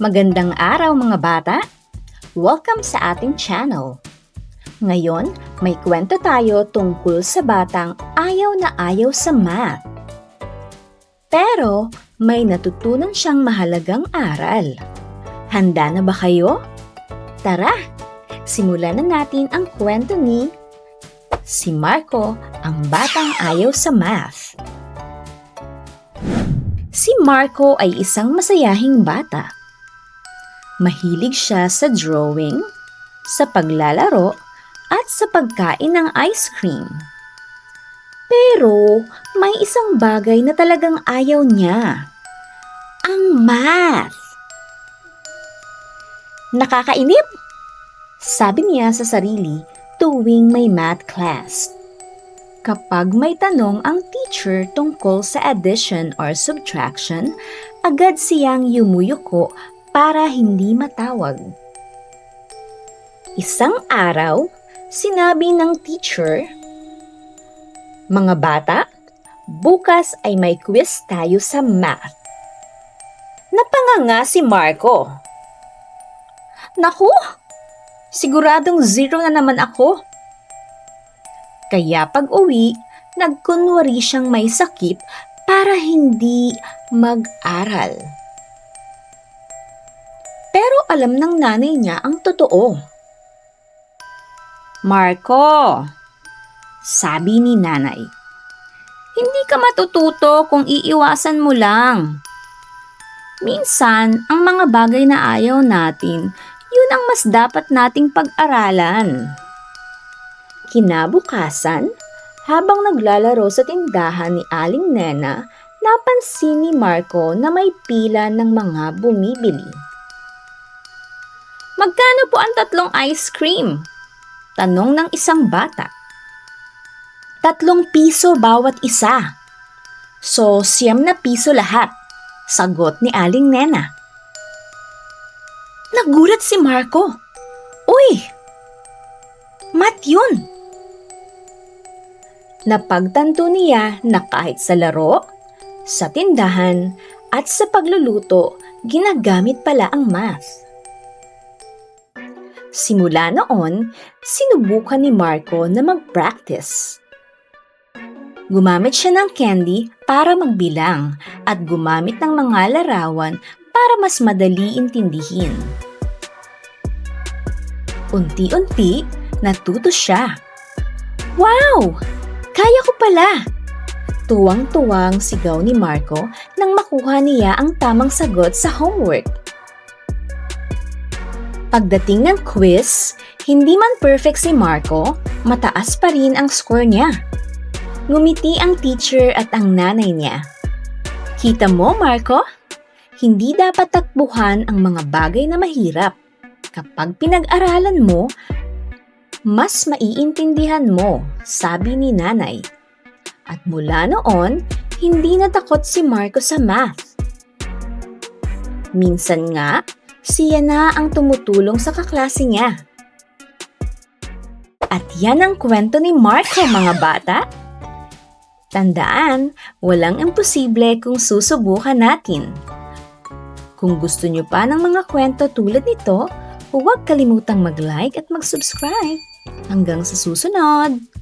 Magandang araw mga bata! Welcome sa ating channel. Ngayon, may kwento tayo tungkol sa batang ayaw na ayaw sa math. Pero may natutunan siyang mahalagang aral. Handa na ba kayo? Tara, simulan na natin ang kwento ni Si Marco, ang batang ayaw sa math. Si Marco ay isang masayahing bata. Mahilig siya sa drawing, sa paglalaro, at sa pagkain ng ice cream. Pero may isang bagay na talagang ayaw niya. Ang math. Nakakainip! Sabi niya sa sarili tuwing may math class. Kapag may tanong ang teacher tungkol sa addition or subtraction, agad siyang yumuyuko para hindi matawag. Isang araw, sinabi ng teacher, Mga bata, bukas ay may quiz tayo sa math. Napanganga si Marco. Naku, siguradong zero na naman ako. Kaya pag uwi, nagkunwari siyang may sakit para hindi mag-aral. Alam ng nanay niya ang totoo. Marco, sabi ni nanay, hindi ka matututo kung iiwasan mo lang. Minsan, ang mga bagay na ayaw natin, yun ang mas dapat nating pag-aralan. Kinabukasan, habang naglalaro sa tindahan ni Aling Nena, napansin ni Marco na may pila ng mga bumibili. Magkano po ang tatlong ice cream? Tanong ng isang bata. Tatlong piso bawat isa. So, siyam na piso lahat. Sagot ni Aling Nena. Nagulat si Marco. Uy! Mat yun! Napagtanto niya na kahit sa laro, sa tindahan, at sa pagluluto, ginagamit pala ang math. Simula noon, sinubukan ni Marco na mag-practice. Gumamit siya ng candy para magbilang at gumamit ng mga larawan para mas madali intindihin. Unti-unti, natuto siya. Wow! Kaya ko pala! Tuwang-tuwang sigaw ni Marco nang makuha niya ang tamang sagot sa homework. Pagdating ng quiz, hindi man perfect si Marco, mataas pa rin ang score niya. Ngumiti ang teacher at ang nanay niya. Kita mo, Marco? Hindi dapat takbuhan ang mga bagay na mahirap. Kapag pinag-aralan mo, mas maiintindihan mo, sabi ni nanay. At mula noon, hindi natakot si Marco sa math. Minsan nga, siya na ang tumutulong sa kaklase niya. At yan ang kwento ni Marco mga bata. Tandaan, walang imposible kung susubukan natin. Kung gusto nyo pa ng mga kwento tulad nito, huwag kalimutang mag-like at mag-subscribe. Hanggang sa susunod!